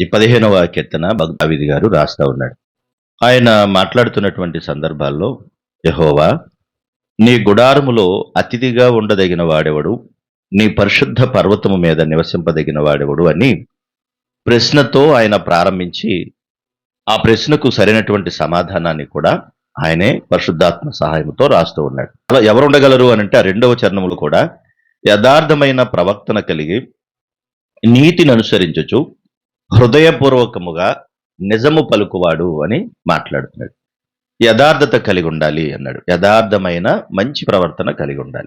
ఈ పదిహేనవ కీర్తన భక్తావిధి గారు రాస్తా ఉన్నాడు. ఆయన మాట్లాడుతున్నటువంటి సందర్భాల్లో యహోవా నీ గుడారములో అతిథిగా ఉండదగిన వాడెవడు? నీ పరిశుద్ధ పర్వతము మీద నివసింపదగిన వాడెవడు అని ప్రశ్నతో ఆయన ప్రారంభించి ఆ ప్రశ్నకు సరైనటువంటి సమాధానాన్ని కూడా ఆయనే పరిశుద్ధాత్మ సహాయంతో రాస్తూ ఉన్నాడు. అలా ఎవరు ఉండగలరు అని అంటే ఆ రెండవ చరణములు కూడా యథార్థమైన ప్రవక్తన కలిగి నీతిని అనుసరించచ్చు హృదయపూర్వకముగా నిజము పలుకువాడు అని మాట్లాడుతున్నాడు. యథార్థత కలిగి ఉండాలి అన్నాడు. యథార్థమైన మంచి ప్రవర్తన కలిగి ఉండాలి.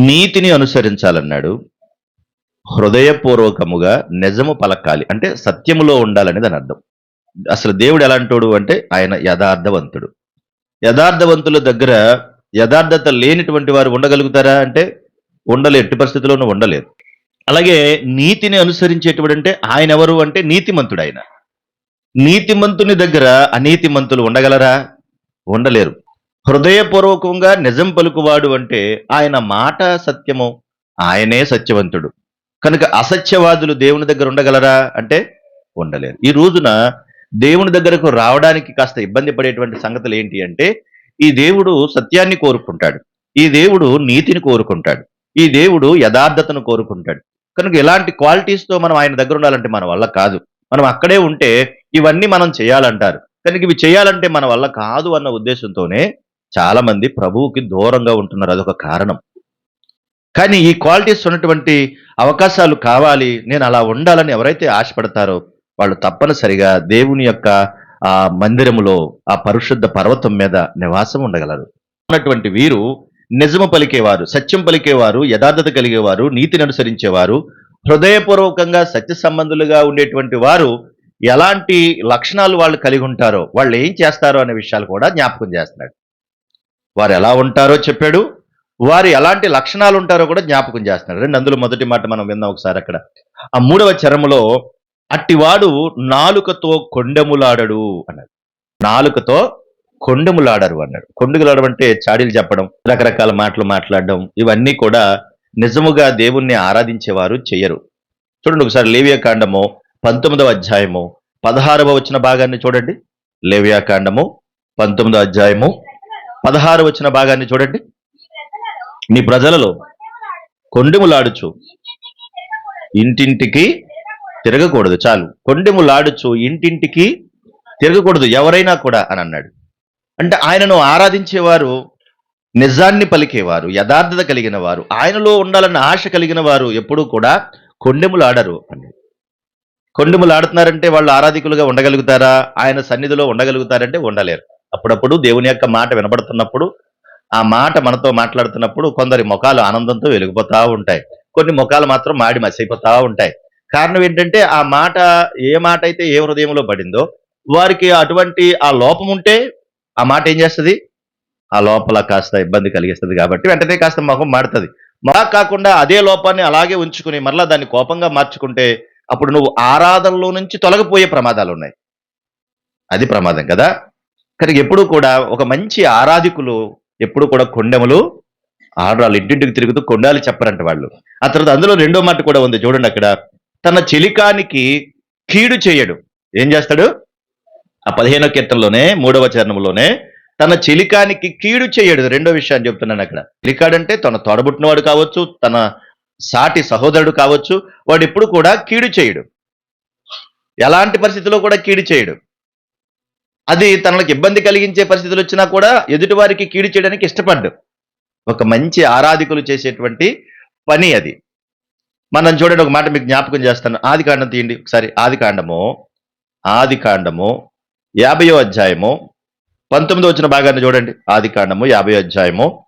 నీతిని అనుసరించాలన్నాడు. హృదయపూర్వకముగా నిజము పలకాలి. అంటే సత్యములో ఉండాలని దాని అర్థం. అసలు దేవుడు ఎలాంటోడు అంటే ఆయన యథార్థవంతుడు. యథార్థవంతుల దగ్గర యథార్థత లేనిటువంటి వారు ఉండగలుగుతారా? అంటే ఉండలే ఎట్టి పరిస్థితుల్లోనూ ఉండలేదు అలాగే నీతిని అనుసరించేటువంటి అంటే ఆయన ఎవరు అంటే నీతిమంతుడు ఆయన నీతిమంతుని దగ్గర అనీతిమంతులు ఉండగలరా? ఉండలేరు. హృదయపూర్వకంగా నిజం పలుకువాడు అంటే ఆయన మాట సత్యము ఆయనే సత్యవంతుడు. కనుక అసత్యవాదులు దేవుని దగ్గర ఉండగలరా? అంటే ఉండలేరు. ఈ రోజున దేవుని దగ్గరకు రావడానికి కాస్త ఇబ్బంది పడేటువంటి సంగతులు ఏంటి అంటే ఈ దేవుడు సత్యాన్ని కోరుకుంటాడు. ఈ దేవుడు నీతిని కోరుకుంటాడు. ఈ దేవుడు యథార్థతను కోరుకుంటాడు. కనుక ఇలాంటి క్వాలిటీస్తో మనం ఆయన దగ్గర ఉండాలంటే మన వల్ల కాదు. మనం అక్కడే ఉంటే ఇవన్నీ మనం చేయాలంటారు. కనుక ఇవి చేయాలంటే మన వల్ల కాదు అన్న ఉద్దేశంతోనే చాలామంది ప్రభువుకి దూరంగా ఉంటున్నారు. అదొక కారణం. కానీ ఈ క్వాలిటీస్ ఉన్నటువంటి అవకాశాలు కావాలి నేను అలా ఉండాలని ఎవరైతే ఆశపడతారో వాళ్ళు తప్పనిసరిగా దేవుని యొక్క ఆ మందిరములో ఆ పరిశుద్ధ పర్వతం మీద నివాసం ఉండగలరు. ఉన్నటువంటి వీరు నిజము పలికేవారు సత్యం పలికేవారు యథార్థత కలిగేవారు నీతిని అనుసరించేవారు హృదయపూర్వకంగా సత్య సంబంధులుగా ఉండేటువంటి వారు ఎలాంటి లక్షణాలు వాళ్ళు కలిగి ఉంటారో వాళ్ళు ఏం చేస్తారో అనే విషయాలు కూడా జ్ఞాపకం చేస్తున్నాడు. వారు ఎలా ఉంటారో చెప్పాడు. వారు ఎలాంటి లక్షణాలు ఉంటారో కూడా జ్ఞాపకం చేస్తున్నాడు. రెండు అందులో మొదటి మాట మనం విన్నాం ఒకసారి అక్కడ. ఆ మూడవ చరములో అట్టివాడు నాలుకతో కొండెములాడడు అన్నాడు. నాలుకతో కొండెములాడరు అన్నాడు. కొండములాడడం అంటే చాడీలు చెప్పడం రకరకాల మాటలు మాట్లాడడం ఇవన్నీ కూడా నిజముగా దేవుణ్ణి ఆరాధించేవారు చెయ్యరు. చూడండి ఒకసారి లేవియా కాండము పంతొమ్మిదవ అధ్యాయము పదహారవ వచ్చిన భాగాన్ని చూడండి. లేవియా కాండము పంతొమ్మిదవ అధ్యాయము పదహారు వచ్చిన భాగాన్ని చూడండి. నీ ప్రజలలో కొండెములాడుచు ఇంటింటికి తిరగకూడదు. చాలు. కొండెములాడుచు ఇంటింటికి తిరగకూడదు. ఎవరైనా కూడా అని అన్నాడు. అంటే ఆయనను ఆరాధించేవారు నిజాన్ని పలికేవారు యథార్థత కలిగిన వారు ఆయనలో ఉండాలన్న ఆశ కలిగిన వారు ఎప్పుడూ కూడా కొండెములాడరు అని కొండెములు ఆడుతున్నారంటే వాళ్ళు ఆరాధికులుగా ఉండగలుగుతారా? ఆయన సన్నిధిలో ఉండగలుగుతారంటే ఉండలేరు. అప్పుడప్పుడు దేవుని యొక్క మాట వినబడుతున్నప్పుడు ఆ మాట మనతో మాట్లాడుతున్నప్పుడు కొందరి ముఖాలు ఆనందంతో వెలిగిపోతూ ఉంటాయి. కొన్ని ముఖాలు మాత్రం మాడి మసైపోతూ ఉంటాయి. కారణం ఏంటంటే ఆ మాట ఏ మాట అయితే ఏ హృదయంలో పడిందో వారికి అటువంటి ఆ లోపం ఉంటే ఆ మాట ఏం చేస్తుంది? ఆ లోపల కాస్త ఇబ్బంది కలిగిస్తుంది కాబట్టి వెంటనే కాస్త మొహం మాడుతుంది మా కాకుండా అదే లోపాన్ని అలాగే ఉంచుకుని మరలా దాన్ని కోపంగా మార్చుకుంటే అప్పుడు నువ్వు ఆరాధనలో నుంచి తొలగిపోయే ప్రమాదాలు ఉన్నాయి. అది ప్రమాదం కదా? కానీ ఎప్పుడు కూడా ఒక మంచి ఆరాధికులు ఎప్పుడు కూడా కొండెములు ఆడరాళ్ళు ఇంటింటికి తిరుగుతూ కొండాలు చెప్పరంట వాళ్ళు. ఆ తర్వాత అందులో రెండో మాట కూడా ఉంది చూడండి అక్కడ. తన చెలికానికి కీడు చేయడు. ఏం చేస్తాడు? ఆ పదిహేనో కీర్తనలోనే మూడవ చరణంలోనే తన చిలికానికి కీడు చేయడు. రెండో విషయాన్ని చెప్తున్నాను అక్కడ. చిలికాడంటే తన తోడబుట్టినవాడు కావచ్చు తన సాటి సహోదరుడు కావచ్చు వాడు ఎప్పుడు కూడా కీడు చేయడు. ఎలాంటి పరిస్థితిలో కూడా కీడు చేయడు. అది తనకు ఇబ్బంది కలిగించే పరిస్థితులు వచ్చినా కూడా ఎదుటివారికి కీడు చేయడానికి ఇష్టపడ్డు. ఒక మంచి ఆరాధికులు చేసేటువంటి పని అది. మనం చూడండి ఒక మాట మీకు జ్ఞాపకం చేస్తాను. ఆది కాండం తీయండి. ఒకసారి ఆది కాండము ఆది కాండము యాభయో అధ్యాయము పంతొమ్మిది వచ్చిన భాగాన్ని చూడండి. ఆది కాండము యాభై అధ్యాయము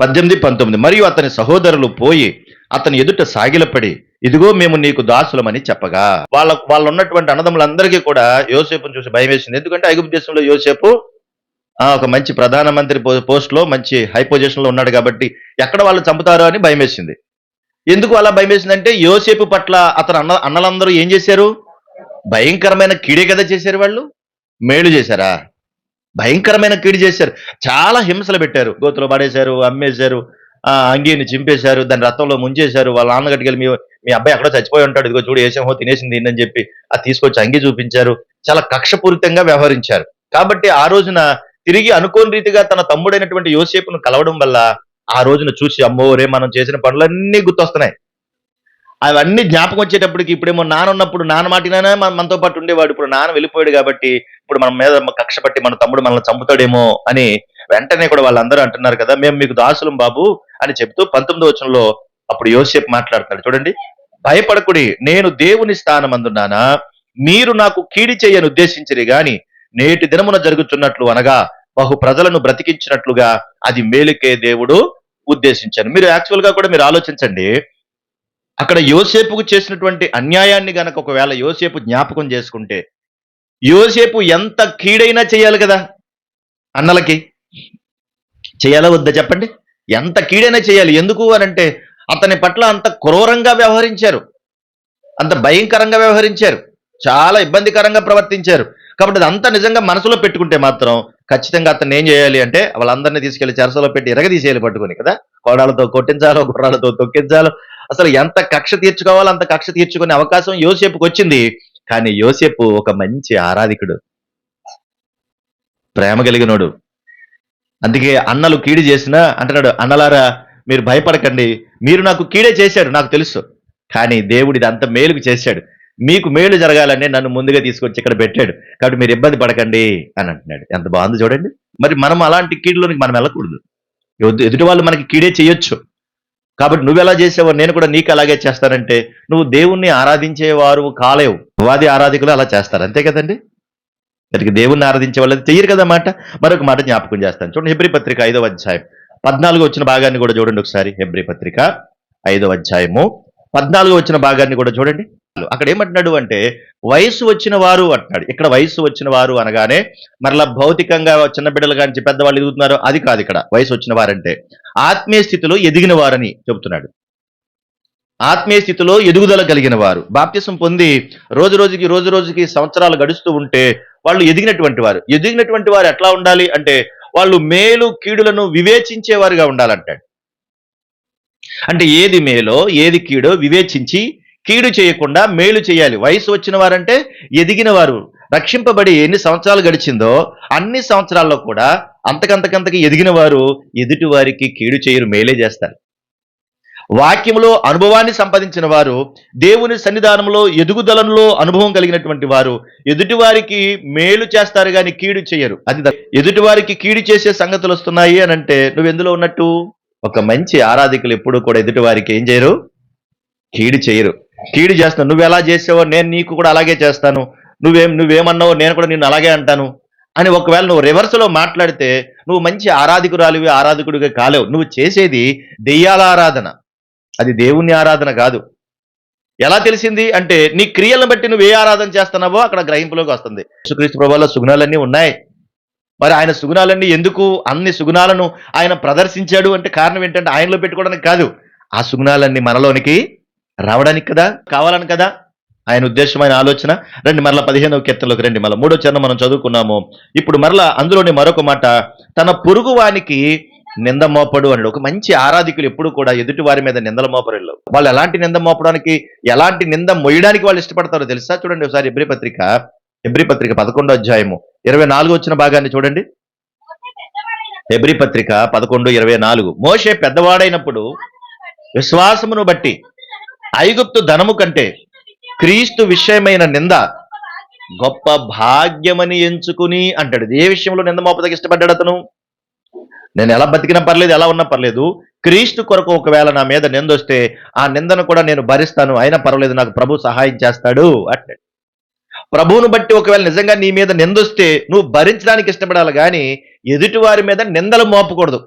పద్దెనిమిది పంతొమ్మిది. మరియు అతని సహోదరులు పోయి అతని ఎదుట సాగిలపడి ఇదిగో మేము నీకు దాసులమని చెప్పగా. వాళ్ళ వాళ్ళు ఉన్నటువంటి అన్నదమ్ములందరికీ కూడా యోసేపుని చూసి భయం వేసింది. ఎందుకంటే ఐగుప్తు దేశంలో యోసేపు ఒక మంచి ప్రధానమంత్రి పో- పోస్ట్లో మంచి హై పొజిషన్లో ఉన్నాడు కాబట్టి ఎక్కడ వాళ్ళు చంపుతారో అని భయం వేసింది. ఎందుకు అలా భయం వేసిందంటే యోసేపు పట్ల అతని అన్న అన్నలందరూ ఏం చేశారు? భయంకరమైన కీడే కదా చేశారు వాళ్ళు. మేలు చేశారా? భయంకరమైన కీడు చేశారు. చాలా హింసలు పెట్టారు. గోతులో పడేశారు అమ్మేశారు ఆ అంగీని చింపేశారు దాని రథంలో ముంచేశారు వాళ్ళ నాన్నగట్టుకెళ్ళి మీ మీ అబ్బాయి ఎక్కడో చచ్చిపోయి ఉంటాడు. ఇదిగో చూడు ఏసేమో తినేసింది అని చెప్పి అది తీసుకొచ్చి అంగి చూపించారు. చాలా కక్షపూరితంగా వ్యవహరించారు. కాబట్టి ఆ రోజున తిరిగి అనుకోని రీతిగా తన తమ్ముడైనటువంటి యోసేపును కలవడం వల్ల ఆ రోజున చూసి అమ్మో రే మనం చేసిన పనులన్నీ గుర్తొస్తున్నాయి. అవన్నీ జ్ఞాపకం వచ్చేటప్పటికి ఇప్పుడేమో నాన్న ఉన్నప్పుడు నాన్న మాటినానే మన మనతో పాటు ఉండేవాడు. ఇప్పుడు నాన్న వెళ్ళిపోయాడు కాబట్టి ఇప్పుడు మన మీద కక్ష పట్టి మన తమ్ముడు మనల్ని చంపుతాడేమో అని వెంటనే కూడా వాళ్ళందరూ అంటున్నారు కదా. మేము మీకు దాసులం బాబు అని చెప్తూ పంతొమ్మిదో వచనంలో అప్పుడు యోసేపు మాట్లాడుతున్నాడు. చూడండి. భయపడకుడి నేను దేవుని స్థానమందున్నానా? మీరు నాకు కీడి చేయని ఉద్దేశించిరి గాని నేటి దినమున జరుగుతున్నట్లు అనగా బహు ప్రజలను బ్రతికించినట్లుగా అది మేలుకే దేవుడు ఉద్దేశించాను. మీరు యాక్చువల్గా కూడా మీరు ఆలోచించండి. అక్కడ యోసేపుకు చేసినటువంటి అన్యాయాన్ని గనక ఒకవేళ యోసేపు జ్ఞాపకం చేసుకుంటే యోసేపు ఎంత కీడైనా చేయాలి కదా అన్నలకి? చేయాలా వద్దా చెప్పండి? ఎంత కీడైనా చేయాలి. ఎందుకు అని అంటే అతని పట్ల అంత క్రూరంగా వ్యవహరించారు. అంత భయంకరంగా వ్యవహరించారు. చాలా ఇబ్బందికరంగా ప్రవర్తించారు. కాబట్టి అదంతా నిజంగా మనసులో పెట్టుకుంటే మాత్రం ఖచ్చితంగా అతను ఏం చేయాలి అంటే వాళ్ళందరినీ తీసుకెళ్ళి చెరసలో పెట్టి ఇరగదీసేయాలి పట్టుకొని కదా? కోడాలతో కొట్టించాలో గుర్రాలతో తొక్కించాలో అసలు ఎంత కక్ష తీర్చుకోవాలో అంత కక్ష తీర్చుకునే అవకాశం యోసేపుకి వచ్చింది. కానీ యోసేపు ఒక మంచి ఆరాధికుడు. ప్రేమ కలిగినోడు. అందుకే అన్నలు కీడు చేసినా అంటున్నాడు అన్నలారా మీరు భయపడకండి. మీరు నాకు కీడే చేశాడు నాకు తెలుసు. కానీ దేవుడు ఇది అంత మేలుకు చేశాడు. మీకు మేలు జరగాలని నన్ను ముందుగా తీసుకొచ్చి ఇక్కడ పెట్టాడు. కాబట్టి మీరు ఇబ్బంది పడకండి అని అంటున్నాడు. ఎంత బాగుంది చూడండి. మరి మనం అలాంటి కీడులోనికి మనం వెళ్ళకూడదు. ఎదుటి వాళ్ళు మనకి కీడే చేయొచ్చు. కాబట్టి నువ్వు ఎలా చేసావో నేను కూడా నీకు అలాగే చేస్తానంటే నువ్వు దేవుణ్ణి ఆరాధించేవారు కాలేవు. ఉపాధి ఆరాధికులు అలా చేస్తారు. అంతే కదండి? దానికి దేవుణ్ణి ఆరాధించే వాళ్ళది చెయ్యరు కదా మాట? మరొక మాట జ్ఞాపకం చేస్తాను. చూడండి హెబ్రి పత్రిక ఐదవ అధ్యాయం. పద్నాలుగు వచ్చిన భాగాన్ని కూడా చూడండి ఒకసారి. హెబ్రి పత్రిక ఐదవ అధ్యాయము. పద్నాలుగు వచ్చిన భాగాన్ని కూడా చూడండి. అక్కడ ఏమంటున్నాడు అంటే వయసు వచ్చిన వారు అంటున్నాడు. ఇక్కడ వయసు వచ్చిన వారు అనగానే మరలా భౌతికంగా చిన్న బిడ్డలు కానీ పెద్దవాళ్ళు ఎదుగుతున్నారు అది కాదు ఇక్కడ. వయసు వచ్చిన వారంటే. ఆత్మీయ స్థితిలో ఎదిగిన వారని చెబుతున్నాడు. ఆత్మీయ స్థితిలో ఎదుగుదల కలిగిన వారు. బాప్తిసం పొంది రోజు రోజుకి రోజు రోజుకి సంవత్సరాలు గడుస్తూ ఉంటే వాళ్ళు ఎదిగినటువంటి వారు. ఎదిగినటువంటి వారు ఎట్లా ఉండాలి అంటే వాళ్ళు మేలు కీడులను వివేచించేవారుగా ఉండాలంటాడు. అంటే ఏది మేలో ఏది కీడో వివేచించి కీడు చేయకుండా మేలు చేయాలి. వయసు వచ్చిన వారంటే ఎదిగిన వారు. రక్షింపబడి ఎన్ని సంవత్సరాలు గడిచిందో అన్ని సంవత్సరాల్లో కూడా అంతకంతకంతకి ఎదిగిన వారు ఎదుటి వారికి కీడు చేయరు మేలే చేస్తారు. వాక్యములో అనుభవాన్ని సంపాదించిన వారు దేవుని సన్నిధానంలో ఎదుగుదలంలో అనుభవం కలిగినటువంటి వారు ఎదుటివారికి మేలు చేస్తారు కానీ కీడు చేయరు. అది ఎదుటివారికి కీడు చేసే సంగతులు వస్తున్నాయి అని అంటే నువ్వు ఎందులో ఉన్నట్టు? ఒక మంచి ఆరాధికులు ఎప్పుడు కూడా ఎదుటివారికి ఏం చేయరు? కీడు చేయరు. కీడు చేస్తాను. నువ్వు ఎలా చేసావో నేను నీకు కూడా అలాగే చేస్తాను. నువ్వేం నువ్వేమన్నావో నేను కూడా నిన్ను అలాగే అంటాను. అని ఒకవేళ నువ్వు రివర్స్లో మాట్లాడితే నువ్వు మంచి ఆరాధికురాలివి ఆరాధకుడిగా కాలేవు. నువ్వు చేసేది దెయ్యాల ఆరాధన అది దేవుని ఆరాధన కాదు. ఎలా తెలిసింది అంటే నీ క్రియలను బట్టి నువ్వు ఏ ఆరాధన చేస్తున్నావో అక్కడ గ్రహింపులోకి వస్తుంది. యేసుక్రీస్తు ప్రభువులో సుగుణాలన్నీ ఉన్నాయి. మరి ఆయన సుగుణాలన్నీ ఎందుకు? అన్ని సుగుణాలను ఆయన ప్రదర్శించాడు అంటే కారణం ఏంటంటే ఆయనలో పెట్టుకోవడానికి కాదు. ఆ సుగుణాలన్నీ మనలోనికి రావడానికి కదా కావాలని కదా? ఆయన ఉద్దేశమైన ఆలోచన. రండి మరలా పదిహేనవ కీర్తనలోకి రండి. మళ్ళీ మూడో చరణం మనం చదువుకున్నాము. ఇప్పుడు మరలా అందులోని మరొక మాట తన పొరుగువానికి నింద మోపడు అని ఒక మంచి ఆరాధికులు ఎప్పుడు కూడా ఎదుటి వారి మీద నిందల మోపరిల్లు. వాళ్ళు ఎలాంటి నింద మోపడానికి ఎలాంటి నింద మొయ్యడానికి వాళ్ళు ఇష్టపడతారో తెలుసా? చూడండి ఒకసారి ఎబ్రి పత్రిక. ఎబ్రి పత్రిక పదకొండో అధ్యాయము. ఇరవై నాలుగు వచ్చిన భాగాన్ని చూడండి. ఎబ్రి పత్రిక పదకొండు ఇరవై నాలుగు. మోషే పెద్దవాడైనప్పుడు విశ్వాసమును బట్టి ఐగుప్తు ధనము కంటే క్రీస్తు విషయమైన నింద గొప్ప భాగ్యమని ఎంచుకుని అంటాడు. ఏ విషయంలో నింద మోపదకి ఇష్టపడ్డాడు అతను. నేను ఎలా బతికినా పర్లేదు ఎలా ఉన్నా పర్లేదు. క్రీస్తు కొరకు ఒకవేళ నా మీద నిందొస్తే ఆ నిందను కూడా నేను భరిస్తాను. అయినా పర్వాలేదు నాకు ప్రభు సహాయం చేస్తాడు అంటాడు. ప్రభువును బట్టి ఒకవేళ నిజంగా నీ మీద నిందొస్తే నువ్వు భరించడానికి ఇష్టపడాలి కానీ ఎదుటి వారి మీద నిందలు మోపకూడదు.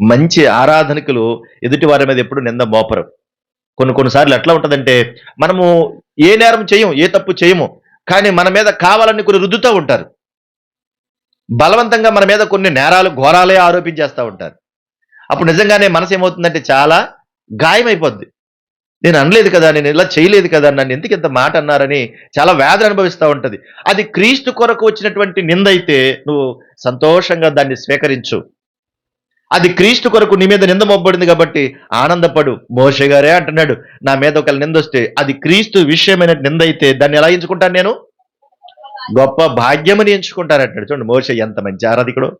మంచి ఆరాధనికులు ఎదుటి వారి మీద ఎప్పుడు నింద మోపరు. కొన్ని కొన్నిసార్లు ఎట్లా ఉంటుందంటే మనము ఏ నేరం చేయము ఏ తప్పు చేయము కానీ మన మీద కావాలని కొన్ని రుద్దుతూ ఉంటారు. బలవంతంగా మన మీద కొన్ని నేరాలు ఘోరాలే ఆరోపించేస్తూ ఉంటారు. అప్పుడు నిజంగానే మనసు ఏమవుతుందంటే చాలా గాయమైపోద్ది. నేను అనలేదు కదా నేను ఇలా చేయలేదు కదా నన్ను ఎందుకు ఇంత మాట అన్నారని చాలా వేదన అనుభవిస్తూ ఉంటుంది. అది క్రీస్తు కొరకు వచ్చినటువంటి నింద అయితే నువ్వు సంతోషంగా దాన్ని స్వీకరించు. అది క్రీస్తు కొరకు నీ మీద నింద మోపబడింది కాబట్టి ఆనందపడు. మోషే గారే అంటున్నాడు నా మీద ఒక నింద వస్తే అది క్రీస్తు విషయమైన నింద అయితే దాన్ని ఎలా ఎంచుకుంటాను నేను? గొప్ప భాగ్యమని ఎంచుకుంటానంటాడు. చూడండి మోష ఎంత మంచి ఆరాధికుడు.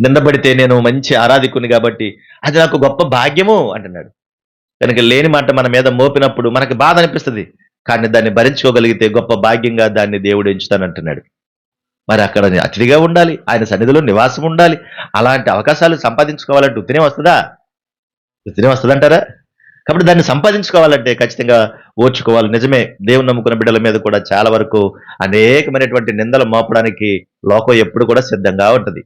నిందపడితే నేను మంచి ఆరాధికుని కాబట్టి అది నాకు గొప్ప భాగ్యము అంటున్నాడు. కనుక లేని మాట మన మీద మోపినప్పుడు మనకి బాధ అనిపిస్తుంది. కానీ దాన్ని భరించుకోగలిగితే గొప్ప భాగ్యంగా దాన్ని దేవుడు ఎంచుతానంటున్నాడు. మరి అక్కడ అతిథిగా ఉండాలి ఆయన సన్నిధిలో నివాసం ఉండాలి. అలాంటి అవకాశాలు సంపాదించుకోవాలంటే ఉత్తినే వస్తుందా? ఉత్తినే వస్తుందంటారా? కాబట్టి దాన్ని సంపాదించుకోవాలంటే ఖచ్చితంగా ఓర్చుకోవాలి. నిజమే దేవుని నమ్ముకున్న బిడ్డల మీద కూడా చాలా వరకు అనేకమైనటువంటి నిందలు మోపడానికి లోకం ఎప్పుడు కూడా సిద్ధంగా ఉంటుంది.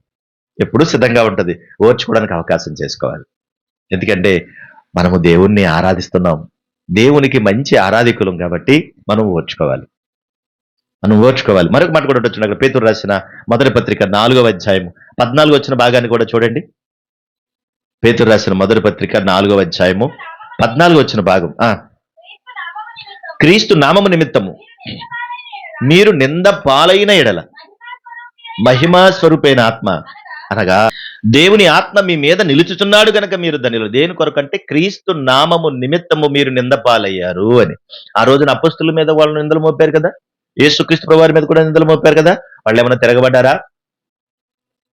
ఎప్పుడు సిద్ధంగా ఉంటుంది. ఓర్చుకోవడానికి అవకాశం చేసుకోవాలి. ఎందుకంటే మనము దేవుణ్ణి ఆరాధిస్తున్నాం. దేవునికి మంచి ఆరాధికులం కాబట్టి మనం ఓర్చుకోవాలి. మనం ఓర్చుకోవాలి. మరొక మాట కూడా వచ్చిన పేతురు రాసిన మొదటి పత్రిక నాలుగవ అధ్యాయము. పద్నాలుగు వచ్చిన భాగాన్ని కూడా చూడండి. పేతురు రాసిన మొదటి పత్రిక నాలుగవ అధ్యాయము. పద్నాలుగు వచ్చిన భాగం. ఆ. క్రీస్తు నామము నిమిత్తము. మీరు నింద పాలైన ఎడల మహిమా స్వరూపైన ఆత్మ. అనగా దేవుని ఆత్మ మీ మీద నిలుచుచున్నాడు కనుక మీరు దానిలో దేని కొరకంటే క్రీస్తు నామము నిమిత్తము మీరు నింద పాలయ్యారు అని. ఆ రోజున అపస్తుల మీద వాళ్ళు నిందలు మోపారు కదా? యేసుక్రీస్తు వారి మీద కూడా నిందలు మోపారు కదా? వాళ్ళు ఏమైనా తిరగబడ్డారా?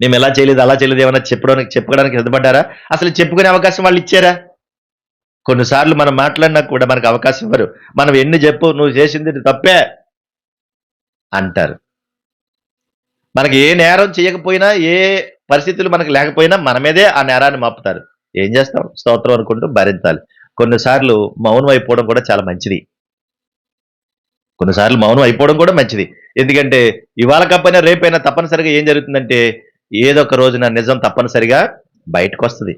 మేము ఎలా చేయలేదు అలా చేయలేదు ఏమైనా చెప్పడానికి చెప్పుకోవడానికి సిద్ధపడ్డారా? అసలు చెప్పుకునే అవకాశం వాళ్ళు ఇచ్చారా? కొన్నిసార్లు మనం మాట్లాడినా కూడా మనకు అవకాశం ఇవ్వరు. మనం ఎన్ని చెప్పు నువ్వు చేసింది తప్పే అంటారు. మనకి ఏ నేరం చేయకపోయినా ఏ పరిస్థితులు మనకు లేకపోయినా మన మీదే ఆ నేరాన్ని మాపుతారు. ఏం చేస్తాం? స్తోత్రం అనుకుంటూ భరించాలి. కొన్నిసార్లు మౌనం అయిపోవడం కూడా చాలా మంచిది. కొన్నిసార్లు మౌనం అయిపోవడం కూడా మంచిది. ఎందుకంటే ఇవాళ కప్పైనా రేపైనా తప్పనిసరిగా ఏం జరుగుతుందంటే ఏదో ఒక రోజున నిజం తప్పనిసరిగా బయటకు వస్తుంది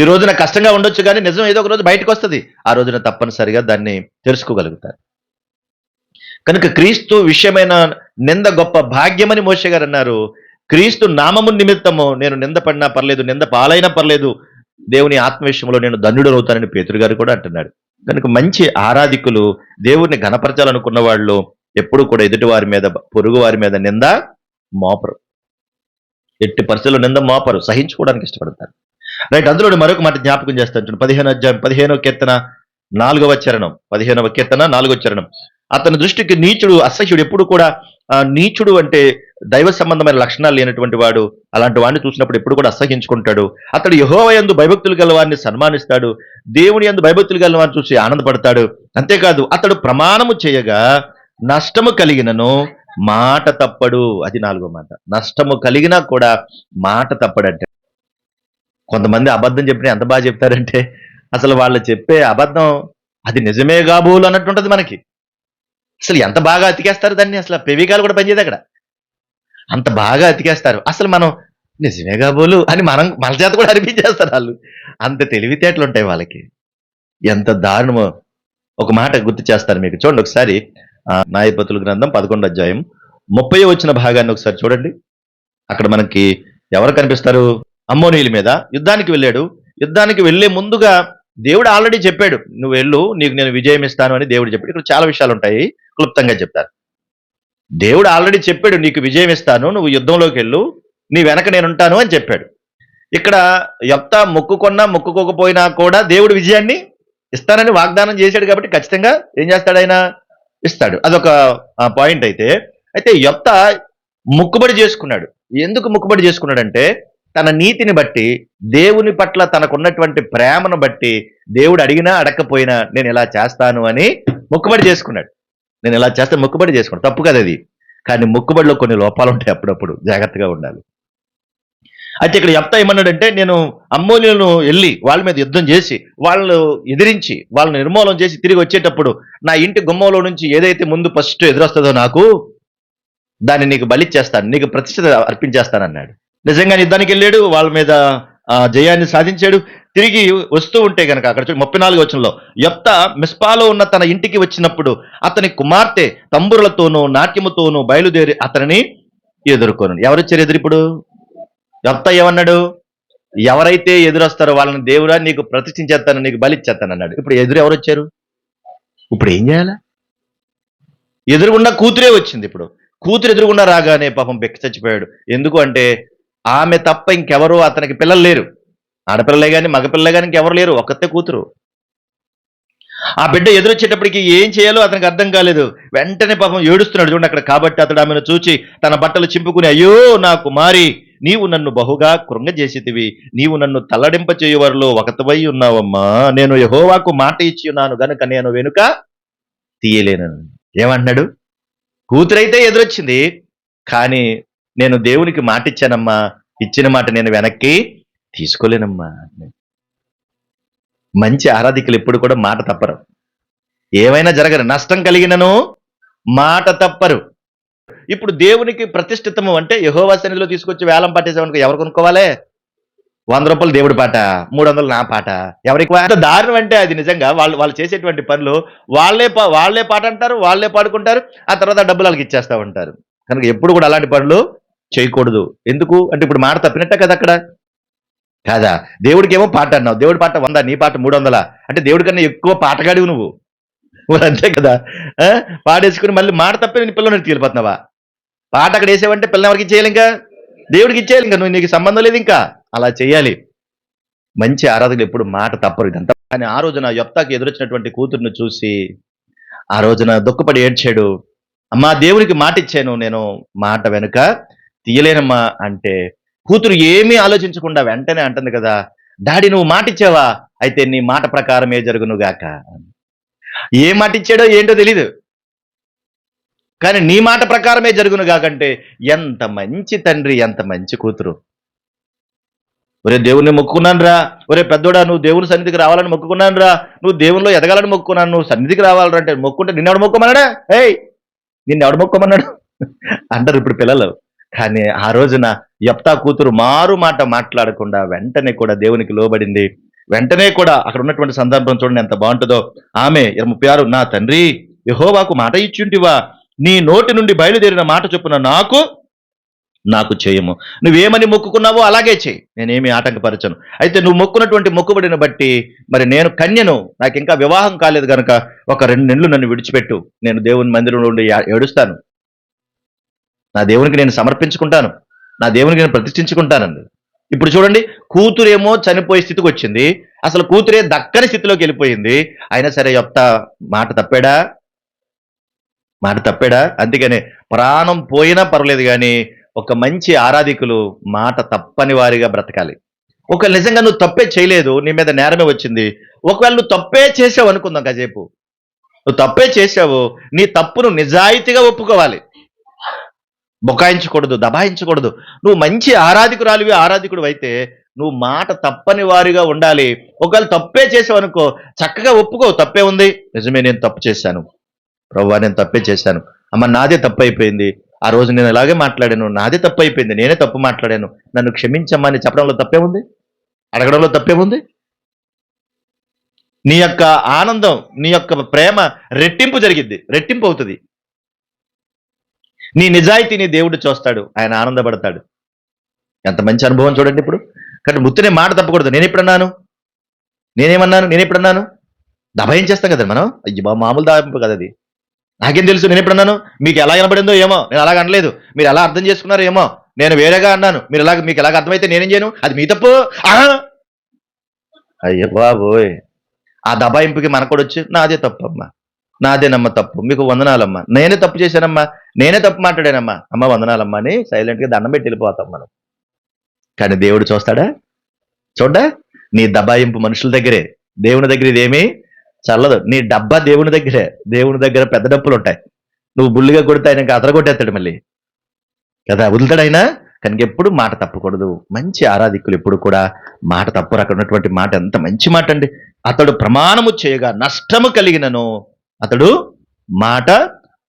ఈ రోజున కష్టంగా ఉండొచ్చు కానీ నిజం ఏదో ఒక రోజు బయటకు వస్తుంది ఆ రోజున తప్పనిసరిగా దాన్ని తెలుసుకోగలుగుతారు. కనుక క్రీస్తు విషయమైన నింద గొప్ప భాగ్యమని మోషే గారు అన్నారు. క్రీస్తు నామము నిమిత్తము నేను నింద పడినా పర్లేదు నింద పాలైనా పర్లేదు. దేవుని ఆత్మ విషయంలో నేను ధన్యుడు అవుతానని పేతురు గారు కూడా అంటున్నాడు. కనుక మంచి ఆరాధికులు దేవుణ్ణి గణపరచాలనుకున్న వాళ్ళు ఎప్పుడు కూడా ఎదుటి వారి మీద పొరుగు వారి మీద నింద మోపరు. ఎట్టి పరిస్థితుల్లో నింద మోపరు. సహించుకోవడానికి ఇష్టపడతారు. రైట్ అందులో మరొక మాట జ్ఞాపకం చేస్తాను చూడండి. పదిహేను అధ్యాయం పదిహేనవ కీర్తన నాలుగవ చరణం. పదిహేనవ కీర్తన నాలుగవ చరణం. అతని దృష్టికి నీచుడు అసహ్యుడు ఎప్పుడు కూడా నీచుడు అంటే దైవ సంబంధమైన లక్షణాలు లేనటువంటి వాడు అలాంటి వాడిని చూసినప్పుడు ఎప్పుడు కూడా అసహించుకుంటాడు. అతడు యహోవ యందు భయభక్తులు గల వారిని సన్మానిస్తాడు. దేవుని యందు భయభక్తులు గల వారిని చూసి ఆనందపడతాడు. అంతేకాదు అతడు ప్రమాణము చేయగా నష్టము కలిగినను మాట తప్పడు. అది నాలుగో మాట. నష్టము కలిగినా కూడా మాట తప్పడంటే. కొంతమంది అబద్ధం చెప్పిన ఎంత బాగా చెప్తారంటే అసలు వాళ్ళు చెప్పే అబద్ధం అది నిజమే కాబోలు అన్నట్టుంటది మనకి. అసలు ఎంత బాగా అతికేస్తారు దాన్ని? అసలు పెవికాలు కూడా పనిచేయదు అక్కడ. అంత బాగా అతికేస్తారు. అసలు మనం నిజమే కాబోలు అని మనం మన చేత కూడా అనిపించేస్తారు వాళ్ళు. అంత తెలివితేటలు ఉంటాయి వాళ్ళకి. ఎంత దారుణమో. ఒక మాట గుర్తు చేస్తారు మీకు. చూడండి ఒకసారి నాయపతుల గ్రంథం పదకొండు అధ్యాయం ముప్పై వచ్చిన భాగాన్ని ఒకసారి చూడండి. అక్కడ మనకి ఎవరు కనిపిస్తారు? అమ్మోనీయుల మీద యుద్ధానికి వెళ్ళాడు. యుద్ధానికి వెళ్ళే ముందుగా దేవుడు ఆల్రెడీ చెప్పాడు నువ్వు వెళ్ళు నీకు నేను విజయం ఇస్తాను అని దేవుడు చెప్పాడు. ఇక్కడ చాలా విషయాలు ఉంటాయి క్లుప్తంగా చెప్తాను. దేవుడు ఆల్రెడీ చెప్పాడు నీకు విజయం ఇస్తాను నువ్వు యుద్ధంలోకి వెళ్ళు నీ వెనక నేను ఉంటాను అని చెప్పాడు. ఇక్కడ యొక్క మొక్కుకున్నా మొక్కుకోకపోయినా కూడా దేవుడు విజయాన్ని ఇస్తానని వాగ్దానం చేశాడు కాబట్టి ఖచ్చితంగా ఏం చేస్తాడు ఆయన? ఇస్తాడు. అదొక పాయింట్ అయితే. అయితే యొత్త ముక్కుబడి చేసుకున్నాడు. ఎందుకు ముక్కుబడి చేసుకున్నాడంటే తన నీతిని బట్టి దేవుని పట్ల తనకున్నటువంటి ప్రేమను బట్టి దేవుడు అడిగినా అడగకపోయినా నేను ఇలా చేస్తాను అని మొక్కుబడి చేసుకున్నాడు. నేను ఇలా చేస్తే మొక్కుబడి చేసుకున్నాడు. తప్పు కదా అది. కానీ మొక్కుబడిలో కొన్ని లోపాలు ఉంటాయి అప్పుడప్పుడు. జాగ్రత్తగా ఉండాలి. అయితే ఇక్కడ ఎంత ఏమన్నాడంటే నేను అమ్మోనిలను వెళ్ళి వాళ్ళ మీద యుద్ధం చేసి వాళ్ళు ఎదిరించి వాళ్ళని నిర్మూలన చేసి తిరిగి వచ్చేటప్పుడు నా ఇంటి గుమ్మంలో నుంచి ఏదైతే ముందు ఫస్ట్ ఎదురొస్తుందో నాకు దాన్ని నీకు బలిచ్చేస్తాను నీకు ప్రతిష్ఠ అర్పించేస్తానన్నాడు. నిజంగా యుద్ధానికి వెళ్ళాడు వాళ్ళ మీద జయాన్ని సాధించాడు. తిరిగి వస్తూ ఉంటే గనక అక్కడ చూడు ముప్పై నాలుగు వచనంలో యొప్త మిస్పాలో ఉన్న తన ఇంటికి వచ్చినప్పుడు అతని కుమార్తె తంబురులతోనూ నాట్యముతోనూ బయలుదేరి అతనిని ఎదుర్కొను ఎవరొచ్చారు ఎదురు ఇప్పుడు? యొప్త ఏమన్నాడు? ఎవరైతే ఎదురొస్తారో వాళ్ళని దేవుడా నీకు ప్రతిష్ఠించేస్తాను నీకు బలిచ్చేస్తాను అన్నాడు. ఇప్పుడు ఎదురు ఎవరు వచ్చారు? ఇప్పుడు ఏం చేయాలా? ఎదురుగుండా కూతురే వచ్చింది ఇప్పుడు. కూతురు ఎదురుగుండా రాగానే పాపం బెక్క చచ్చిపోయాడు. ఎందుకు అంటే ఆమె తప్ప ఇంకెవరు అతనికి పిల్లలు లేరు. ఆడపిల్లలే కానీ మగపిల్లలే కానీ ఇంకెవరు లేరు. ఒక్కతే కూతురు. ఆ బిడ్డ ఎదురొచ్చేటప్పటికి ఏం చేయాలో అతనికి అర్థం కాలేదు. వెంటనే పాపం ఏడుస్తున్నాడు చూడండి అక్కడ. కాబట్టి అతడు ఆమెను చూచి తన బట్టలు చింపుకుని అయ్యో నా కుమారి నీవు నన్ను బహుగా కృంగజేసితివి నీవు నన్ను తల్లడింప చేయువారిలో ఒకతవై ఉన్నావమ్మా. నేను యహోవాకు మాట ఇచ్చి ఉన్నాను గనుక నేను వెనుక తీయలేను ఏమంటున్నాడు? కూతురైతే ఎదురొచ్చింది. కానీ నేను దేవునికి మాట ఇచ్చానమ్మా ఇచ్చిన మాట నేను వెనక్కి తీసుకోలేనమ్మా. మంచి ఆరాధికులు ఎప్పుడు కూడా మాట తప్పరు. ఏమైనా జరగరు. నష్టం కలిగినను మాట తప్పరు. ఇప్పుడు దేవునికి ప్రతిష్ఠితము అంటే యహోవా సన్నిధిలో తీసుకొచ్చి వేలం పట్టేసామనుకో ఎవరు కొనుక్కోవాలి? వంద రూపాయలు దేవుడి పాట మూడు వందలు నా పాట. ఎవరికి అంత దారుణం అంటే అది నిజంగా వాళ్ళు వాళ్ళు చేసేటువంటి పనులు వాళ్ళే పా- వాళ్ళే పాట అంటారు వాళ్ళే పాడుకుంటారు ఆ తర్వాత డబ్బులు వాళ్ళకి ఇచ్చేస్తా ఉంటారు. కనుక ఎప్పుడు కూడా అలాంటి పనులు చేయకూడదు. ఎందుకు? అంటే ఇప్పుడు మాట తప్పినట్టే కదా అక్కడ. కాదా? దేవుడికి ఏమో పాట అన్నావు. దేవుడి పాట వంద నీ పాట మూడు వందల అంటే దేవుడి కన్నా ఎక్కువ పాటగాడివి నువ్వు. మరి అంతే కదా. ఆ? పాడేసుకుని మళ్ళీ మాట తప్పి నీ పిల్లలకి తీలిపోతున్నావా పాట అక్కడ వేసావంటే పిల్లలు ఎవరికి ఇచ్చేయాలి ఇంకా? దేవుడికి ఇచ్చేయాలి ఇంకా. నువ్వు నీకు సంబంధం లేదు ఇంకా. అలా చేయాలి. మంచి ఆరాధకులు ఎప్పుడు మాట తప్పరు ఇదంతా. కానీ ఆ రోజున యొప్తాకి ఎదురొచ్చినటువంటి కూతుర్ని చూసి ఆ రోజున దుఃఖపడి ఏడ్చాడు. అమ్మా దేవునికి మాట ఇచ్చాను నేను మాట వెనుక తీయలేనమ్మా అంటే కూతురు ఏమీ ఆలోచించకుండా వెంటనే అంటుంది కదా డాడీ నువ్వు మాటిచ్చావా? అయితే నీ మాట ప్రకారమే జరుగును గాక ఏ మాటిచ్చాడో ఏంటో తెలీదు. కానీ నీ మాట ప్రకారమే జరుగును గాకంటే ఎంత మంచి తండ్రి ఎంత మంచి కూతురు. ఒరే దేవుణ్ణి మొక్కుకున్నాను రా ఒరే పెద్దోడా నువ్వు దేవుని సన్నిధికి రావాలని మొక్కుకున్నాను రా నువ్వు దేవునిలో ఎదగాలని మొక్కుకున్నాను. నువ్వు సన్నిధికి రావాలంటే అంటే మొక్కుంటే నిన్నెవడు మొక్కమన్నాడా? ఏయ్ నిన్నెవడు మొక్కమన్నాడు? అంటారు ఇప్పుడు పిల్లలు. కానీ ఆ రోజున యప్తా కూతురు మారు మాట మాట్లాడకుండా వెంటనే కూడా దేవునికి లోబడింది. వెంటనే కూడా అక్కడ ఉన్నటువంటి సందర్భం చూడండి ఎంత బాగుంటుందో. ఆమె ముప్పై ఆరు నా తండ్రి యహోవాకు మాట ఇచ్చింటివా? నీ నోటి నుండి బయలుదేరిన మాట చొప్పున నాకు నాకు చేయము. నువ్వేమని మొక్కుకున్నావో అలాగే చేయి. నేనేమి ఆటంకపరచను. అయితే నువ్వు మొక్కున్నటువంటి మొక్కుబడిని బట్టి మరి నేను కన్యను నాకు ఇంకా వివాహం కాలేదు కనుక ఒక రెండు నెలలు నన్ను విడిచిపెట్టు. నేను దేవుని మందిరంలో ఉండి ఏడుస్తాను. నా దేవునికి నేను సమర్పించుకుంటాను. నా దేవునికి నేను ప్రతిష్ఠించుకుంటానండి ఇప్పుడు చూడండి కూతురేమో చనిపోయే స్థితికి వచ్చింది. అసలు కూతురే దక్కని స్థితిలోకి వెళ్ళిపోయింది. అయినా సరే యొక్క మాట తప్పాడా? మాట తప్పాడా? అందుకనే ప్రాణం పోయినా పర్వాలేదు కానీ ఒక మంచి ఆరాధికులు మాట తప్పని వారిగా బ్రతకాలి. ఒక నిజంగా నువ్వు తప్పే చేయలేదు నీ మీద నేరమే వచ్చింది. ఒకవేళ నువ్వు తప్పే చేసావు అనుకుందాం కాసేపు. నువ్వు తప్పే చేసావు నీ తప్పును నిజాయితీగా ఒప్పుకోవాలి. బొకాయించకూడదు దబాయించకూడదు. నువ్వు మంచి ఆరాధికురాలివి ఆరాధికుడు అయితే నువ్వు మాట తప్పని వారిగా ఉండాలి. ఒకవేళ తప్పే చేసావు అనుకో చక్కగా ఒప్పుకో తప్పే ఉంది. నిజమే నేను తప్పు చేశాను. ప్రవ్వా నేను తప్పే చేశాను. అమ్మ నాదే తప్పు అయిపోయింది ఆ రోజు నేను ఇలాగే మాట్లాడాను. నాదే తప్పు అయిపోయింది నేనే తప్పు మాట్లాడాను. నన్ను క్షమించమ్మా అని చెప్పడంలో తప్పే ఉంది? అడగడంలో తప్పే ఉంది? నీ యొక్క ఆనందం నీ యొక్క ప్రేమ రెట్టింపు జరిగిద్ది. రెట్టింపు అవుతుంది. నీ నిజాయితీని దేవుడు చూస్తాడు ఆయన ఆనందపడతాడు. ఎంత మంచి అనుభవం చూడండి ఇప్పుడు. కానీ ముత్తునే మాట తప్పకూడదు. నేను ఎప్పుడన్నాను? నేనేమన్నాను? నేను ఎప్పుడన్నాను? దబాయించేస్తాం కదా మనం? అయ్యో మామూలు దాయింపు కదా అది. నాకేం తెలుసు? నేను ఎప్పుడన్నాను? మీకు ఎలా వినపడిందో ఏమో? నేను అలాగ అనలేదు. మీరు ఎలా అర్థం చేసుకున్నారో ఏమో? నేను వేరేగా అన్నాను. మీరు ఎలా మీకు ఎలాగ అర్థమైతే నేనేం చేయను? అది మీ తప్పు. అయ్యో బాబోయ్. ఆ దబాయింపుకి మన కూడా వచ్చి నాదే తప్పు అమ్మా నాదేనమ్మా తప్పు. మీకు వందనాలమ్మా. నేనే తప్పు చేశానమ్మా. నేనే తప్పు మాట్లాడానమ్మా. అమ్మ వందనాలమ్మా అని సైలెంట్గా దండం పెట్టి వెళ్ళిపోతాం మనం. కానీ దేవుడు చూస్తాడా? చూడ్డా? నీ దబాయింపు మనుషుల దగ్గరే. దేవుని దగ్గర ఇదేమీ చల్లదు. నీ డబ్బా దేవుని దగ్గరే. దేవుని దగ్గర పెద్ద డప్పులు ఉంటాయి. నువ్వు బుల్లిగా కొడితే ఆయన ఇంకా అతరగొట్టేస్తాడు మళ్ళీ. కదా? వదులుతాడు ఆయన కనుక ఎప్పుడు మాట తప్పకూడదు. మంచి ఆరాధికులు ఎప్పుడు కూడా మాట తప్పరు అక్కడ ఉన్నటువంటి మాట ఎంత మంచి మాట అండి. అతడు ప్రమాణము చేయగా నష్టము కలిగినను. అతడు మాట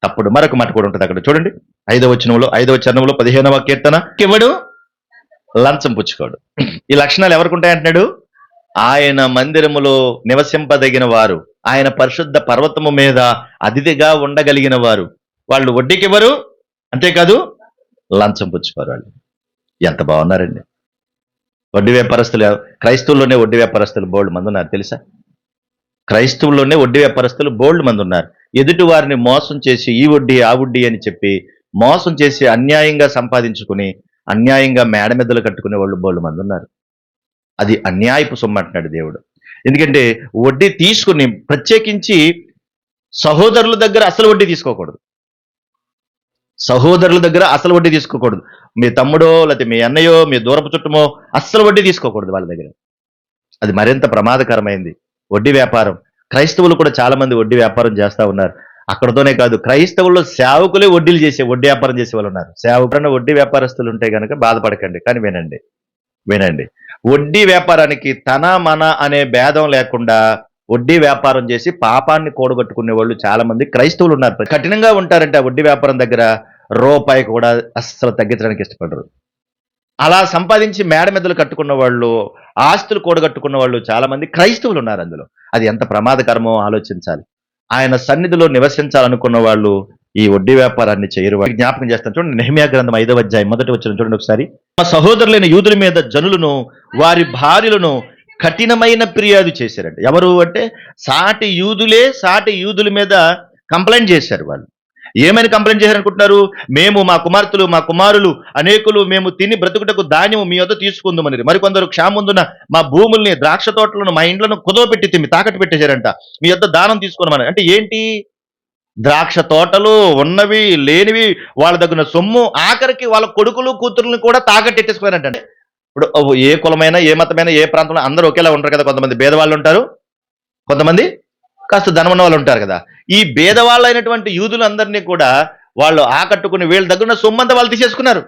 తప్పుడు. మరొక మాట కూడా ఉంటుంది అక్కడ. చూడండి. ఐదవ వచనంలో ఐదవ చరణంలో పదిహేనవ కీర్తన. ఇవ్వడు లంచం పుచ్చుకోడు. ఈ లక్షణాలు ఎవరికి ఉంటాయంటున్నాడు ఆయన మందిరములో నివసింపదగిన వారు. ఆయన పరిశుద్ధ పర్వతము మీద అతిథిగా ఉండగలిగిన వారు. వాళ్ళు వడ్డీకివ్వరు అంతేకాదు లంచం పుచ్చుకోరు వాళ్ళు. ఎంత బాగున్నారండి. వడ్డీ వ్యాపారస్తులు క్రైస్తవుల్లోనే వడ్డీ వ్యాపారస్తులు బోల్డ్ మంది ఉన్నారు తెలుసా? క్రైస్తవుల్లోనే వడ్డీ వ్యాపారస్తులు బోల్డ్ మంది ఉన్నారు. ఎదుటి వారిని మోసం చేసి ఈ వడ్డీ ఆ వడ్డీ అని చెప్పి మోసం చేసి అన్యాయంగా సంపాదించుకుని అన్యాయంగా మేడ మెద్దలు కట్టుకునే వాళ్ళు బోల్డ్ మంది ఉన్నారు. అది అన్యాయపు సొమ్ము అంటున్నాడు దేవుడు. ఎందుకంటే వడ్డీ తీసుకుని ప్రత్యేకించి సహోదరుల దగ్గర అసలు వడ్డీ తీసుకోకూడదు. సహోదరుల దగ్గర అసలు వడ్డీ తీసుకోకూడదు. మీ తమ్ముడో లేకపోతే మీ అన్నయ్యో మీ దూరపు చుట్టమో అస్సలు వడ్డీ తీసుకోకూడదు వాళ్ళ దగ్గర. అది మరింత ప్రమాదకరమైంది. వడ్డీ వ్యాపారం. క్రైస్తవులు కూడా చాలా మంది వడ్డీ వ్యాపారం చేస్తా ఉన్నారు. అక్కడతోనే కాదు క్రైస్తవుల్లో సేవకులే వడ్డీలు చేసే వడ్డీ వ్యాపారం చేసే వాళ్ళు ఉన్నారు. సేవకులన్న వడ్డీ వ్యాపారస్తులు ఉంటే కనుక బాధపడకండి. కానీ వినండి వినండి. వడ్డీ వ్యాపారానికి తన మన అనే భేదం లేకుండా వడ్డీ వ్యాపారం చేసి పాపాన్ని కూడగట్టుకునే వాళ్ళు చాలా మంది క్రైస్తవులు ఉన్నారు. కఠినంగా ఉంటారంటే ఆ వడ్డీ వ్యాపారం దగ్గర రూపాయి కూడా అస్సలు తగ్గించడానికి ఇష్టపడరు. అలా సంపాదించి మేడ మెదలు కట్టుకున్న వాళ్ళు ఆస్తులు కూడగట్టుకున్న వాళ్ళు చాలామంది క్రైస్తవులు ఉన్నారు అందులో. అది ఎంత ప్రమాదకరమో ఆలోచించాలి. ఆయన సన్నిధిలో నివసించాలనుకున్న వాళ్ళు ఈ వడ్డీ వ్యాపారాన్ని చేయరు. వారికి జ్ఞాపకం చేస్తాను చూడండి నెహమియా గ్రంథం ఐదవ అధ్యాయం మొదటి వచ్చిన చూడండి ఒకసారి. మా సహోదరులైన యూదుల మీద జనులను వారి భార్యలను కఠినమైన ఫిర్యాదు చేశారండి ఎవరు అంటే సాటి యూదులే సాటి యూదుల మీద కంప్లైంట్ చేశారు వాళ్ళు. ఏమైనా కంప్లైంట్ చేశారనుకుంటున్నారు? మేము మా కుమార్తెలు మా కుమారులు అనేకులు మేము తిని బ్రతుకుటకు ధాన్యం మీ వద్ద తీసుకుందామని మరికొందరు క్షాముందున మా భూముల్ని ద్రాక్ష తోటలను మా ఇండ్లను కుదవపెట్టి తిమ్మి తాకట్టు పెట్టేశారంట. మీ వద్ద దానం తీసుకోమని అంటే ఏంటి? ద్రాక్ష తోటలు ఉన్నవి లేనివి వాళ్ళ దగ్గర సొమ్ము ఆఖరికి వాళ్ళ కొడుకులు కూతుర్లను కూడా తాకట్టెట్టేసుకున్నారంటే ఇప్పుడు ఏ కులమైనా ఏ మతమైనా ఏ ప్రాంతంలో అందరూ ఒకేలా ఉంటారు కదా కొంతమంది. భేదవాళ్ళు ఉంటారు. కొంతమంది కాస్త ధనమన్న వాళ్ళు ఉంటారు కదా. ఈ భేదవాళ్ళైనటువంటి అయినటువంటి యూదులందరినీ కూడా వాళ్ళు ఆకట్టుకుని వీళ్ళ దగ్గర ఉన్న సొమ్మంతా వాళ్ళు తీసేసుకున్నారు.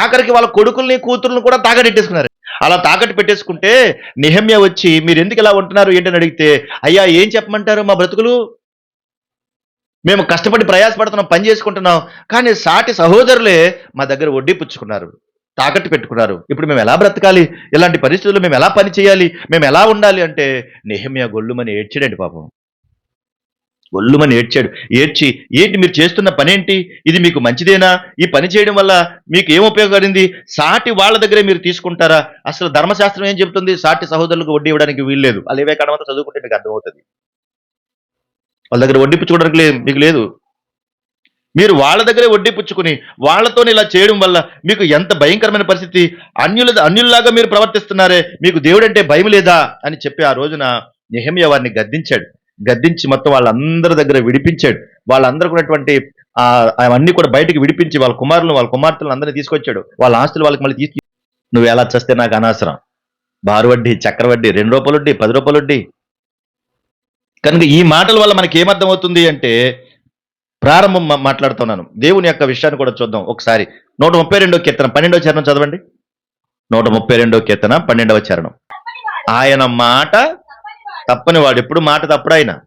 ఆఖరికి వాళ్ళ కొడుకుల్ని కూతుర్లను కూడా తాగడెట్టేసుకున్నారు అలా తాకట్టు పెట్టేసుకుంటే నిహమ్య వచ్చి మీరు ఎందుకు ఇలా ఉంటున్నారు? ఏంటని అడిగితే అయ్యా ఏం చెప్పమంటారు మా బ్రతుకులు? మేము కష్టపడి ప్రయాసపడుతున్నాం పని చేసుకుంటున్నాం. కానీ సాటి సహోదరులే మా దగ్గర వడ్డీ పుచ్చుకున్నారు తాకట్టు పెట్టుకున్నారు. ఇప్పుడు మేము ఎలా బ్రతకాలి? ఇలాంటి పరిస్థితుల్లో మేము ఎలా పని చేయాలి? మేము ఎలా ఉండాలి? అంటే నిహమ్య గొల్లుమని ఏడ్చాడండి పాపం. ఒల్లుమని ఏడ్చాడు. ఏడ్చి ఏంటి మీరు చేస్తున్న పని ఏంటి ఇది మీకు మంచిదేనా? ఈ పని చేయడం వల్ల మీకు ఏం ఉపయోగపడింది? సాటి వాళ్ళ దగ్గరే మీరు తీసుకుంటారా? అసలు ధర్మశాస్త్రం ఏం చెబుతుంది? సాటి సహోదరులకు వడ్డీ ఇవ్వడానికి వీల్లేదు వాళ్ళు ఏవే కడమంతా చదువుకుంటే మీకు అర్థమవుతుంది. వాళ్ళ దగ్గర వడ్డీ పుచ్చుకోవడానికి లేదు మీకు లేదు. మీరు వాళ్ళ దగ్గరే వడ్డీ పుచ్చుకుని వాళ్ళతో ఇలా చేయడం వల్ల మీకు ఎంత భయంకరమైన పరిస్థితి? అన్యుల అన్యుల్లాగా మీరు ప్రవర్తిస్తున్నారే మీకు దేవుడంటే భయం లేదా? అని చెప్పి ఆ రోజున నిహమ్య వారిని గద్దించాడు. గద్దించి మొత్తం వాళ్ళందరి దగ్గర విడిపించాడు. వాళ్ళందరికి ఉన్నటువంటి అవన్నీ కూడా బయటకు విడిపించి వాళ్ళ కుమారులను వాళ్ళ కుమార్తెలను అందరినీ తీసుకొచ్చాడు. వాళ్ళ ఆస్తులు వాళ్ళకి మళ్ళీ తీసుకు నువ్వు ఎలా చేస్తే నాకు అనవసరం. బారు వడ్డీ చక్రవడ్డీ రెండు రూపాయలు వడ్డీ పది రూపాయల వడ్డీ కనుక ఈ మాటల వల్ల మనకి ఏమర్థమవుతుంది అంటే ప్రారంభం మా- మాట్లాడుతున్నాను. దేవుని యొక్క విషయాన్ని కూడా చూద్దాం ఒకసారి. నూట ముప్పై రెండో కీర్తన పన్నెండవ చరణం చదవండి. నూట ముప్పై రెండో కీర్తన పన్నెండవ చరణం. ఆయన మాట తప్పని వాడు ఎప్పుడు మాట తప్పుడు ఆయన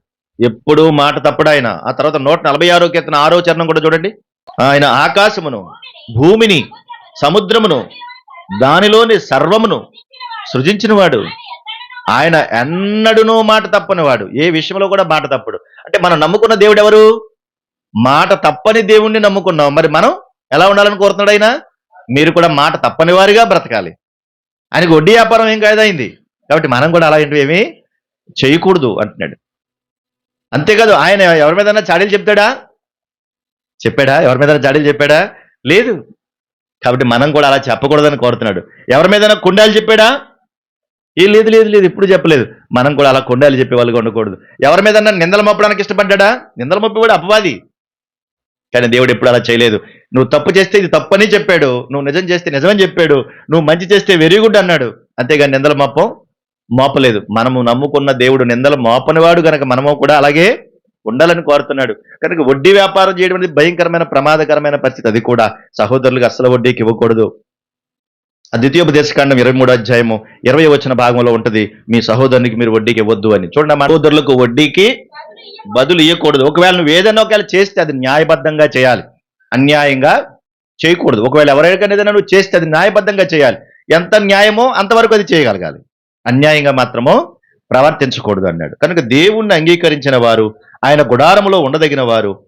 ఎప్పుడు మాట తప్పుడు ఆయన ఆ తర్వాత నూట నలభై ఆరో కీర్తన ఆరో చరణం కూడా చూడండి. ఆయన ఆకాశమును భూమిని సముద్రమును దానిలోని సర్వమును సృజించినవాడు. ఆయన ఎన్నడూనూ మాట తప్పనివాడు. ఏ విషయంలో కూడా మాట తప్పుడు. అంటే మనం నమ్ముకున్న దేవుడు ఎవరు? మాట తప్పని దేవుణ్ణి నమ్ముకున్నాం. మరి మనం ఎలా ఉండాలని కోరుతున్నాడు ఆయన? మీరు కూడా మాట తప్పని వారిగా బ్రతకాలి. ఆయనకు వడ్డీ వ్యాపారం ఏం కాదైంది కాబట్టి మనం కూడా అలాంటివి ఏమీ? చేయకూడదు అంటున్నాడు. అంతేకాదు ఆయన ఎవరి మీద చాడీలు చెప్తాడా? చెప్పాడా? ఎవరి మీద చాడీలు చెప్పాడా? లేదు. కాబట్టి మనం కూడా అలా చెప్పకూడదని కోరుతున్నాడు. ఎవరి మీద కుండాలు చెప్పాడా? ఏ లేదు లేదు లేదు ఎప్పుడు చెప్పలేదు. మనం కూడా అలా కొండాలు చెప్పే వాళ్ళు ఉండకూడదు. ఎవరి మీద నిందలు మోపడానికి ఇష్టపడ్డా నిందలు మోపేవాడు అపవాది. కానీ దేవుడు ఎప్పుడు అలా చేయలేదు. నువ్వు తప్పు చేస్తే ఇది తప్పని చెప్పాడు. నువ్వు నిజం చేస్తే నిజమని చెప్పాడు. నువ్వు మంచి చేస్తే వెరీ గుడ్ అన్నాడు. అంతేగాని నిందలు మోపం మోపలేదు. మనము నమ్ముకున్న దేవుడు నిందలు మోపనివాడు గనక మనము కూడా అలాగే ఉండాలని కోరుతున్నాడు. కనుక వడ్డీ వ్యాపారం చేయడం అనేది భయంకరమైన ప్రమాదకరమైన పరిస్థితి. అది కూడా సహోదరులకు అసలు వడ్డీకి ఇవ్వకూడదు. ఆ ద్వితీయోపదేశకాండం ఇరవై మూడో అధ్యాయము ఇరవై వచ్చిన భాగంలో ఉంటుంది. మీ సహోదరునికి మీరు వడ్డీకి ఇవ్వద్దు అని. చూడండి మా సహోదరులకు వడ్డీకి బదులు ఇవ్వకూడదు ఒకవేళ నువ్వు ఏదైనా ఒకవేళ చేస్తే అది న్యాయబద్ధంగా చేయాలి. అన్యాయంగా చేయకూడదు. ఒకవేళ ఎవరికైనా ఏదైనా నువ్వు చేస్తే అది న్యాయబద్ధంగా చేయాలి. ఎంత న్యాయమో అంతవరకు అది చేయగలగాలి. అన్యాయంగా మాత్రమో ప్రవర్తించకూడదు అన్నాడు. కనుక దేవుణ్ణి అంగీకరించిన వారు ఆయన గుడారములో ఉండదగిన వారు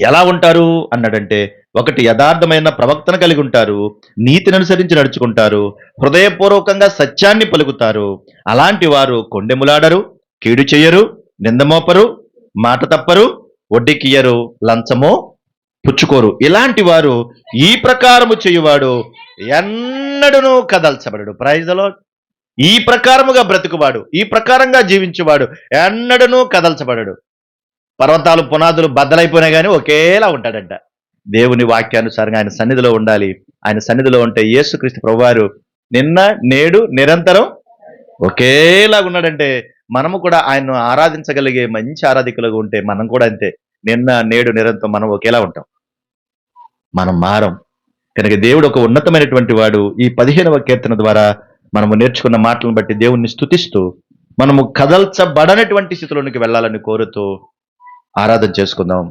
ఎలా ఉంటారు? అన్నాడంటే ఒకటి యథార్థమైన ప్రవక్తన కలిగి ఉంటారు నీతిని అనుసరించి నడుచుకుంటారు హృదయపూర్వకంగా సత్యాన్ని పలుకుతారు. అలాంటి వారు కొండెములాడరు కీడు చెయ్యరు నిందమోపరు మాట తప్పరు వడ్డీకియ్యరు లంచము పుచ్చుకోరు. ఇలాంటి వారు ఈ ప్రకారము చేయువాడు ఎన్నడూ కదల్చబడడు. ప్రైజ్లో ఈ ప్రకారముగా బ్రతుకువాడు ఈ ప్రకారంగా జీవించువాడు ఎన్నడనూ కదల్చబడడు. పర్వతాలు పునాదులు బద్దలైపోయినా కానీ ఒకేలా ఉంటాడంట. దేవుని వాక్యానుసారంగా ఆయన సన్నిధిలో ఉండాలి. ఆయన సన్నిధిలో ఉంటే యేసుక్రీస్తు ప్రభువారు నిన్న నేడు నిరంతరం ఒకేలా ఉన్నాడంటే మనము కూడా ఆయన్ను ఆరాధించగలిగే మంచి ఆరాధికులుగా ఉంటే మనం కూడా అంతే. నిన్న నేడు నిరంతరం మనం ఒకేలా ఉంటాం. మనం మారం. కనుక దేవుడు ఒక ఉన్నతమైనటువంటి వాడు. ఈ పదిహేనవ కీర్తన ద్వారా మనము నేర్చుకున్న మాటలను బట్టి దేవుణ్ణి స్తుతిస్తూ మనము కదల్చబడనటువంటి స్థితిలోనికి వెళ్ళాలని కోరుతూ ఆరాధన చేసుకుందాం.